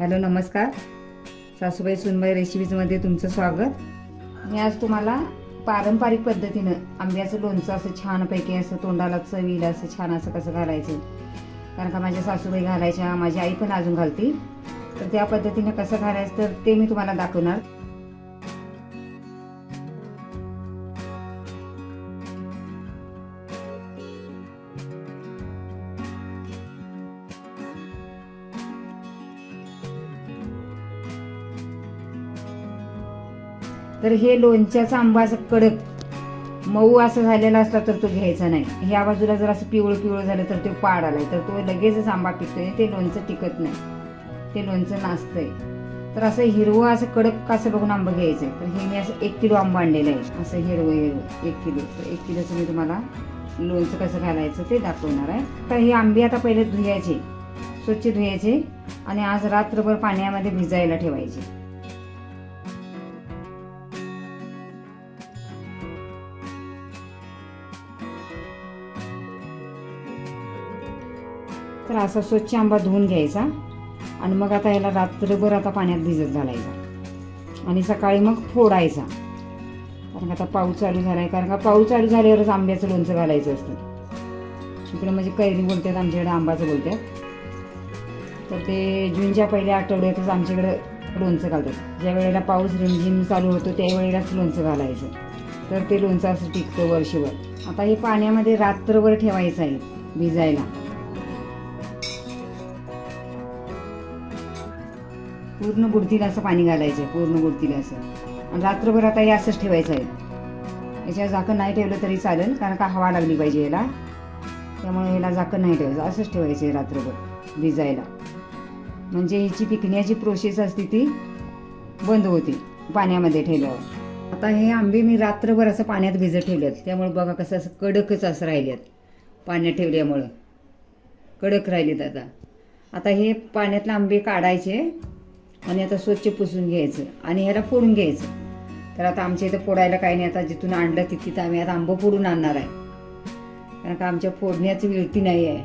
Hello नमस्कार. सासूबाई सुनबाई रेसिपीजमध्ये तुमचं स्वागत. मी आज तुम्हाला पारंपरिक पद्धतीनं आंब्याचं लोणचं असं छानपैकी असं तोंडाला चवीला असं छान असं कसं घालायचं. कारण का माझ्या सासूबाई घालायच्या माझी आई पण अजून घालती. तर त्या पद्धतीनं कसं घालायचं तर ते मी तुम्हाला दाखवणार. तर हे लोणच्याचा आंबा असं कडक. मऊ असं झालेला असला तर तो घ्यायचा नाही. ह्या बाजूला जर असं पिवळं पिवळं झालं तर तो पाड आलाय. तर तो लगेचच आंबा टिकतोय ते लोणचं टिकत नाही. ते लोणचं नाचतंय तर असं हिरवं असं कडक असं बघून आंबा घ्यायचं तर हे मी असं एक किलो आंबा आणलेलं आहे. असं हिरवं हिरवं एक किलो. तर एक किलोचं मी तुम्हाला लोणचं कसं घालायचं ते दाखवणार आहे. तर हे आंबे आता पहिले धुयायचे. स्वच्छ धुयायचे. आणि आज रात्रभर पाण्यामध्ये भिजायला ठेवायचे. तर असा स्वच्छ आंबा धुवून घ्यायचा. आणि मग आता याला रात्रभर आता पाण्यात भिजत घालायचा. आणि सकाळी मग फोडायचा. कारण का आता पाऊस चालू झालाय कारण का पाऊस चालू झाल्यावरच आंब्याचं लोणचं घालायचं असतं. इकडे म्हणजे कैरी बोलतात आमच्याकडे आंबाचं बोलतात. तर ते जूनच्या पहिल्या आठवड्यातच आमच्याकडे लोणचं घालतात. ज्या वेळेला पाऊस रिमझिम चालू होतो त्यावेळेलाच लोणचं घालायचं. तर ते लोणचं असं टिकतं वर्षभर. आता हे पाण्यामध्ये रात्रभर ठेवायचं आहे भिजायला. पूर्ण बुडतीला असं पाणी घालायचं पूर्ण बुडतीला असं. आणि रात्रभर आता हे असंच ठेवायचं आहे. याच्या झाकण नाही ठेवलं तरी चालेल कारण का हवा लागली पाहिजे याला. त्यामुळे याला झाकण नाही ठेवायचं असंच ठेवायचं आहे रात्रभर भिजायला. म्हणजे हिची पिकण्याची प्रोसेस असते ती बंद होती पाण्यामध्ये ठेवल्यावर. आता हे आंबे मी रात्रभर असं पाण्यात भिजत ठेवलेत. त्यामुळे बघा कसं असं कडकच असं राहिलेत पाण्यात ठेवल्यामुळं. कडक राहिलेत आता. आता हे पाण्यातले आंबे काढायचे. आणि आता स्वच्छ पुसून घ्यायचं आणि ह्याला फोडून घ्यायचं. तर आता आमच्या इथं फोडायला काही नाही. आता जिथून आणलं तिथं आम्ही आता आंबं फोडून आणणार आहे. कारण का आमच्या फोडण्याची विळती नाही आहे.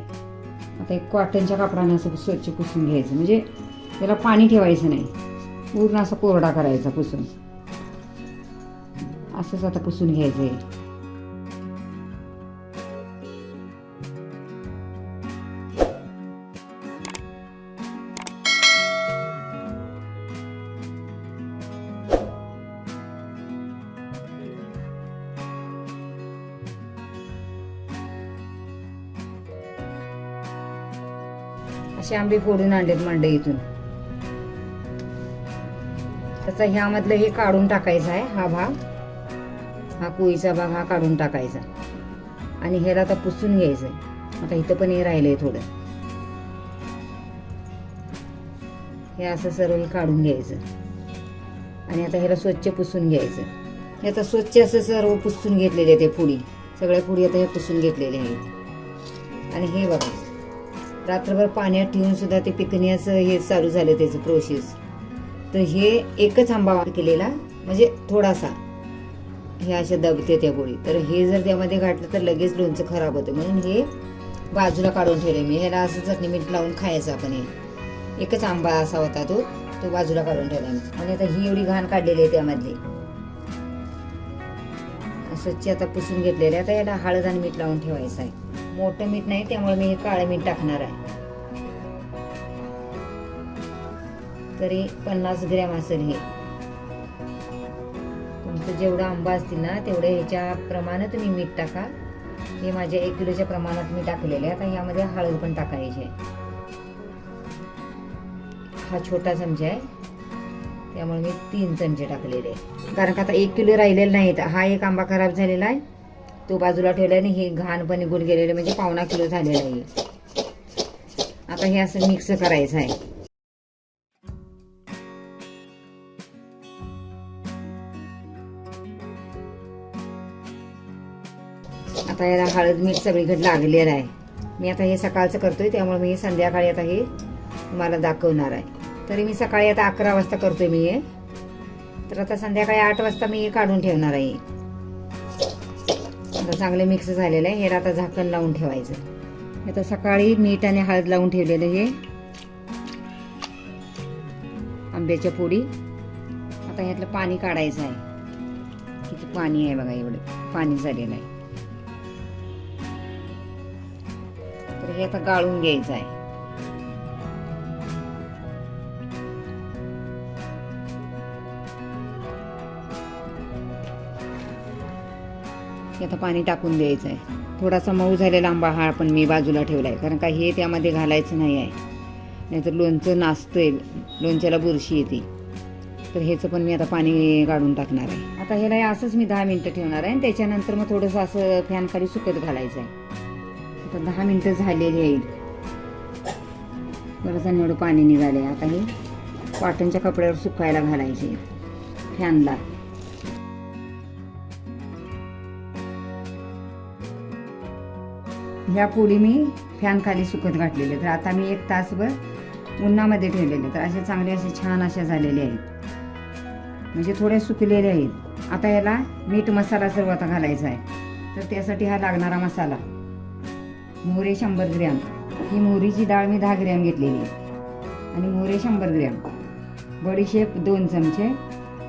आता एक कॉटनच्या कापडानं असं स्वच्छ पुसून घ्यायचं. म्हणजे त्याला पाणी ठेवायचं नाही. पूर्ण असं कोरडा करायचा पुसून. असंच आता पुसून घ्यायचं आहे. असे आंबे फोडून आणलेत मंडईतून त्याचा ह्यामधलं हे काढून टाकायचं आहे हा भाग. हा कोळीचा भाग हा काढून टाकायचा. आणि ह्याला आता पुसून घ्यायचं आता इथं पण हे राहिलंय थोडं. हे असं सर्व हे काढून घ्यायचं. आणि आता ह्याला स्वच्छ पुसून घ्यायचं. हे आता स्वच्छ असं सर्व पुसून घेतलेले ते पुडी सगळ्या पुडी आता हे पुसून घेतलेले आहेत. आणि हे बघा. रात्रभर पाण्यात ठेवून सुद्धा ते पिकण्याचं हे चालू झालं त्याचं प्रोसेस तर हे एकच आंबा केलेला म्हणजे थोडासा. हे असे दबते त्या गोळी. तर हे जर त्यामध्ये घातलं तर लगेच लोणचं खराब होतं. म्हणून हे बाजूला काढून ठेवले मी. ह्याला असं चटणी मीठ लावून खायचं आपण हे. एकच आंबा असा होता तो. तो बाजूला काढून ठेवला मी. आणि आता ही एवढी घाण काढलेली आहे त्यामधली. स्वच्छ आता पुसून घेतलेले आता याला हळद आणि मीठ लावून ठेवायचं आहे. मोठं मीठ नाही त्यामुळे मी हे काळं मीठ टाकणार आहे. तरी पन्नास ग्रॅम असेल हे. तुमचं जेवढा आंबा असतील ना तेवढे ह्याच्या प्रमाणे तुम्ही मीठ टाका. हे माझ्या एक किलोच्या प्रमाणात मी टाकलेले आहे आता यामध्ये हळद पण टाकायची आहे. हा छोटा चमचा आहे. त्यामुळे मी तीन चमचे टाकलेले आहे. कारण का आता एक किलो राहिलेला नाही हा एक आंबा खराब झालेला आहे. तो बाजूला ठेवल्याने हे घाण पण निघून गेलेलं म्हणजे पावणा किलो झालेला आहे. आता हे असं मिक्स करायचं आहे. आता याला हळद मीठ सगळीकडे लागलेलं आहे. मी आता हे सकाळचं करतोय त्यामुळे मी संध्याकाळी आता हे तुम्हाला दाखवणार आहे. तरी मी सकाळी आता अकरा वाजता करतोय मी हे. तर आता संध्याकाळी आठ वाजता मी हे काढून ठेवणार आहे. आता चांगले मिक्स झालेलं आहे. हे आता झाकण लावून ठेवायचं. आता सकाळी मीठ आणि हळद लावून ठेवलेलं हे आंब्याच्या पोडी आता ह्यातलं पाणी काढायचं आहे. किती पाणी आहे बघा एवढं. पाणी झालेलं आहे. तर हे आता गाळून घ्यायचं आहे. की आता पाणी टाकून द्यायचं आहे थोडासा मऊ झालेला आंबा हा पण मी बाजूला ठेवला आहे कारण का हे त्यामध्ये घालायचं नाही आहे. नाहीतर लोणचं नाचतंय लोणच्याला बुरशी येते. तर ह्याचं पण मी आता पाणी काढून टाकणार आहे. आता ह्याला असंच मी दहा मिनटं ठेवणार आहे आणि त्याच्यानंतर मग थोडंसं असं फॅन खाली सुकत घालायचं आहे आता दहा मिनटं झालेली आहेत. बरं आणि एवढं पाणी निघाले आता हे कॉटनच्या कपड्यावर सुकायला घालायचे फॅनला. ह्या पोळी मी फॅन खाली सुकत घातलेले तर आता मी एक तासभर उन्हामध्ये ठेवलेले तर असे चांगले असे छान अशा झालेले आहेत. म्हणजे थोडे सुकलेले आहेत. आता याला मीठ मसाला सर्व आता घालायचा आहे. तर त्यासाठी हा लागणारा मसाला मोहरे शंभर ग्रॅम. ही मोहरीची डाळ मी दहा ग्रॅम घेतलेली आहे. आणि मोहरे शंभर ग्रॅम. बडीशेप दोन चमचे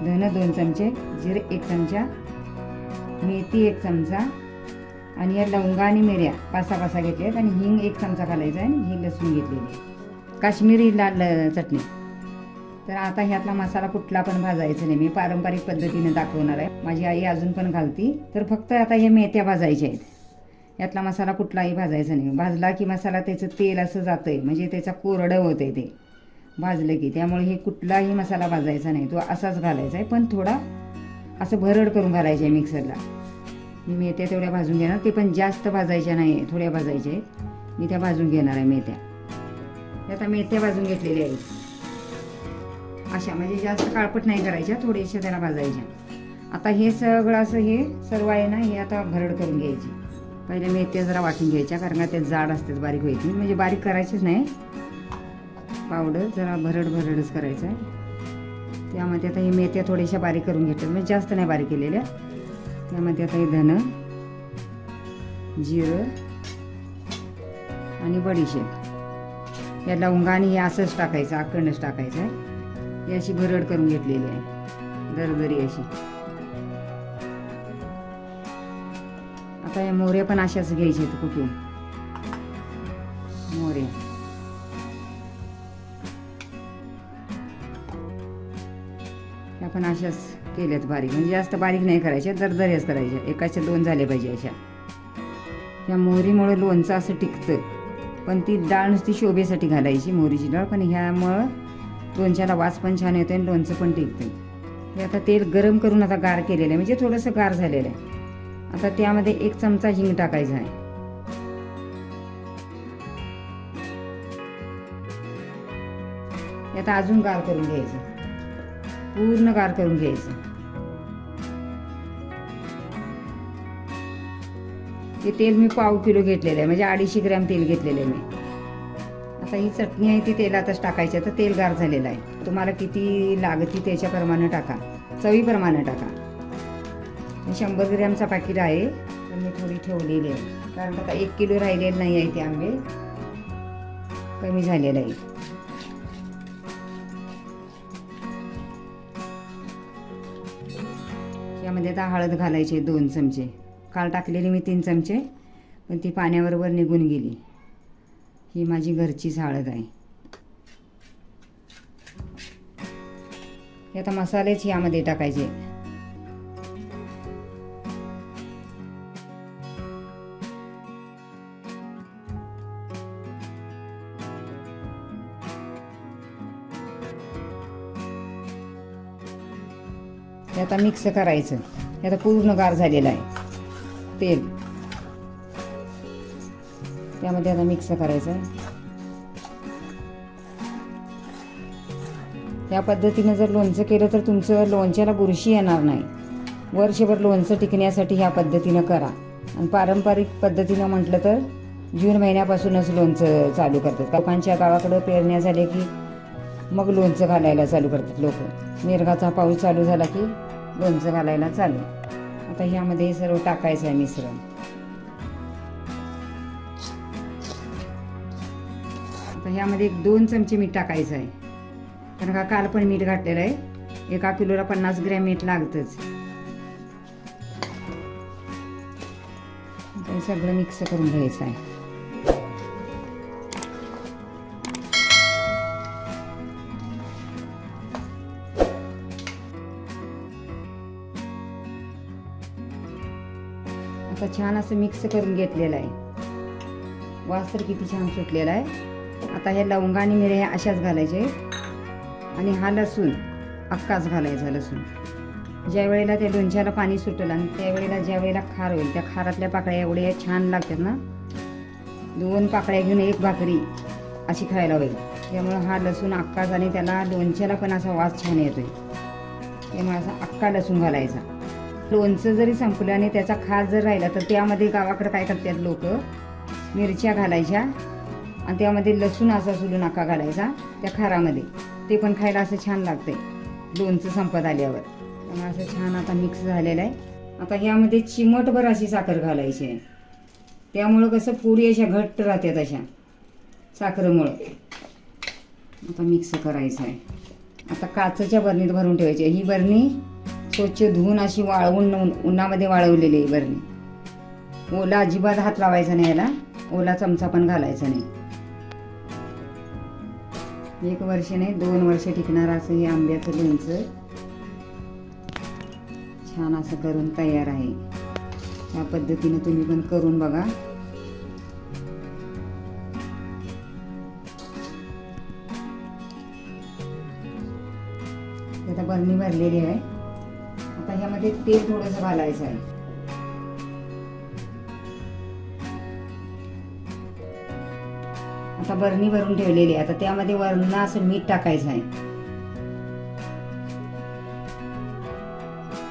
धन दोन चमचे जिरे एक चमचा मेथी एक चमचा आणि या लवंगा आणि मिऱ्या पासा पासा आहेत आणि हिंग एक चमचा घालायचा आहे आणि ही लसूण घेतलेली आहे. काश्मीरी लाल चटणी. तर आता ह्यातला मसाला कुठला पण भाजायचा नाही. मी पारंपरिक पद्धतीने दाखवणार आहे. माझी आई अजून पण घालती. तर फक्त आता हे मेथ्या भाजायच्या आहेत. यातला मसाला कुठलाही भाजायचा नाही. भाजला की मसाला त्याचं तेल असं जातं आहे म्हणजे त्याचा कोरडं होतंय ते. भाजलं की. त्यामुळे हे कुठलाही मसाला भाजायचा नाही. तो असाच घालायचा आहे. पण थोडा असं भरड करून घालायचं आहे मिक्सरला. मेथ्या तेवढ्या भाजून घेणार. ते पण जास्त भाजायच्या नाही थोड्या भाजायच्या आहेत. मी त्या भाजून घेणार आहे मेथ्या. आता मेथ्या भाजून घेतलेल्या आहेत. अशा म्हणजे जास्त काळपट नाही करायच्या थोड्याशा त्याला भाजायच्या. आता हे सगळं असं हे सर्व आहे ना हे आता भरड करून घ्यायची. पहिले मेथ्या जरा वाटून घ्यायच्या कारण का ते जाड असतात बारीक व्हायची. म्हणजे बारीक करायचीच नाही. पावडर जरा भरड भरडच करायचं आहे. त्यामध्ये आता हे मेथ्या थोड्याशा बारीक करून घेतात म्हणजे जास्त नाही बारीक केलेल्या. त्यामध्ये आता हे धनं जिरं आणि बडीशेप. या लवंगा आणि हे असंच टाकायचं आखंडच टाकायचं. आहे ही अशी भरड करून घेतलेली आहे. दरदरी अशी. आता या मोऱ्या पण अशाच घ्यायच्या आहेत कुठून? मोऱ्या. या पण अशाच केल्यात बारीक. म्हणजे जास्त बारीक नाही करायच्या दरदऱ्याच करायच्या एकाच्या दोन झाले पाहिजे अशा. या मोहरीमुळे लोणचं असं टिकतं. पण ती डाळ नुसती शोभेसाठी घालायची मोहरीची डाळ. पण ह्यामुळं लोणच्याला वास पण छान येतो आणि लोणचं पण टिकतं हे आता तेल गरम करून आता गार केलेलं आहे. म्हणजे थोडंसं गार झालेलं आहे. आता त्यामध्ये एक चमचा हिंग टाकायचा आहे. आता अजून गार करून घ्यायचं. पूर्ण गार करून घ्यायचं. हे तेल मी पाव किलो घेतलेलं आहे. म्हणजे अडीचशे ग्रॅम तेल घेतलेलं आहे मी. आता ही चटणी आहे ती तेलातच टाकायची आता तर तेल गार झालेलं आहे. तुम्हाला किती लागती त्याच्याप्रमाणे टाका. चवीप्रमाणे टाका. शंभर ग्रॅमचा पाकिट आहे. तर मी थोडी ठेवलेली आहे. कारण आता एक किलो राहिलेलं नाही आहे ते आंबे. कमी झालेलं आहे. यामध्ये आता हळद घालायची दोन चमचे. काल टाकलेली मी तीन चमचे पण ती पाण्याबरोबर निघून गेली. ही माझी घरचीच हळद आहे. हे आता मसालेच यामध्ये टाकायचे. आता मिक्स करायचं. हे आता पूर्ण गार झालेलं आहे. तेल. त्यामध्ये आता मिक्स करायचं या पद्धतीने जर लोणचं केलं तर तुमचं लोणच्याला बुरशी येणार नाही. वर्षभर लोणचं टिकण्यासाठी ह्या पद्धतीनं करा. आणि पारंपरिक पद्धतीनं म्हटलं तर जून महिन्यापासूनच लोणचं चालू करतात. लोकांच्या गावाकडं पेरण्या झाल्या की मग लोणचं घालायला चालू करतात लोक. मिरगाचा पाऊस चालू झाला की लोणचं घालायला चालू. आता ह्यामध्ये सर्व टाकायचं आहे मिश्रण. आता ह्यामध्ये एक दोन चमचे मीठ टाकायचं आहे. कारण का काल पण मीठ घातलेलं आहे. एका किलोला पन्नास ग्रॅम मीठ लागतंच. सगळं मिक्स करून घ्यायचं आहे. आता छान असं मिक्स करून घेतलेलं आहे. वास तर किती छान सुटलेला आहे. आता हे लवंग आणि मिरे अशाच घालायचे. आणि हा लसूण अक्काच घालायचा लसूण. ज्या वेळेला त्या लोणच्याला पाणी सुटलं आणि त्यावेळेला ज्या वेळेला खार होईल त्या खारातल्या पाकळ्या एवढ्या छान लागतात ना. दोन पाकळ्या घेऊन एक भाकरी अशी खायला होईल. त्यामुळं हा लसूण अक्काच आणि त्याला लोणच्याला पण असा वास छान येतोय. त्यामुळे असा अक्का लसूण घालायचा. लोणचं जरी संपलं आणि त्याचा खास जर राहिला तर त्यामध्ये गावाकडे काय करतात लोक? मिरच्या घालायच्या आणि त्यामध्ये लसूण असा सुलू नका घालायचा त्या खारामध्ये. ते पण खायला असं छान लागतंय. लोणचं संपत आल्यावर. त्यामुळे असं छान आता मिक्स झालेलं आहे. आता ह्यामध्ये चिमटभर अशी साखर घालायची आहे. त्यामुळं कसं पुरी अशा घट्ट राहतात अशा साखरेमुळं. आता मिक्स करायचं आहे. आता काचेच्या बरणीत भरून ठेवायची आहे. ही बरणी स्वच्छ धुवून अशी वाळवून उन्हामध्ये वाळवलेली आहे बरणी ओला अजिबात हात लावायचा नाही याला. ओला चमचा पण घालायचा नाही. एक वर्ष नाही दोन वर्ष टिकणार असं हे आंब्याचं लोणचं. छान असं करून तयार आहे. या पद्धतीनं तुम्ही पण करून बघा. आता बरणी भरलेली आहे. आता ह्यामध्ये तेल थोडंसं घालायचं आहे. आता बरणी भरून ठेवलेली आहे. आता त्यामध्ये वरण असं मीठ टाकायचं आहे.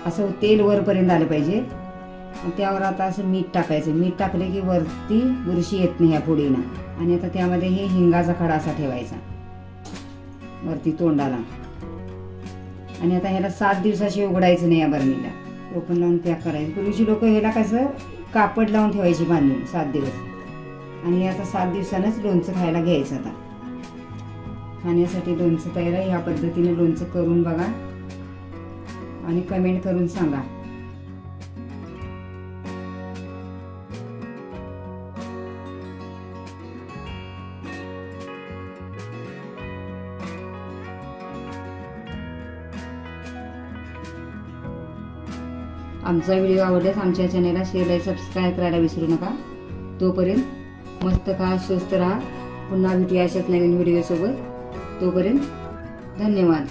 असं तेल वरपर्यंत आलं पाहिजे. त्यावर आता असं मीठ टाकायचं. मीठ टाकले की वरती बुरशी येत नाही ह्या फोडीनं आणि आता त्यामध्ये हे हिंगाचा खडा असा ठेवायचा. वरती तोंडाला. आणि आता ह्याला सात दिवसाशी उघडायचं नाही या बरणीला. ओपन लावून पॅक करायचं. पूर्वीची लोक ह्याला कसं कापड लावून ठेवायची बांधून सात दिवस. आणि आता सात दिवसानंच लोणचं खायला घ्यायचं आता. खाण्यासाठी लोणचं तयार आहे. ह्या पद्धतीने लोणचं करून बघा. आणि कमेंट करून सांगा. आमचा व्हिडिओ आवडल्यास आमच्या चॅनलला शेअर आणि सबस्क्राईब करायला विसरू नका. तोपर्यंत मस्त खा स्वस्त राहा. पुन्हा भेटूया अशाच नवीन व्हिडिओसोबत तोपर्यंत धन्यवाद.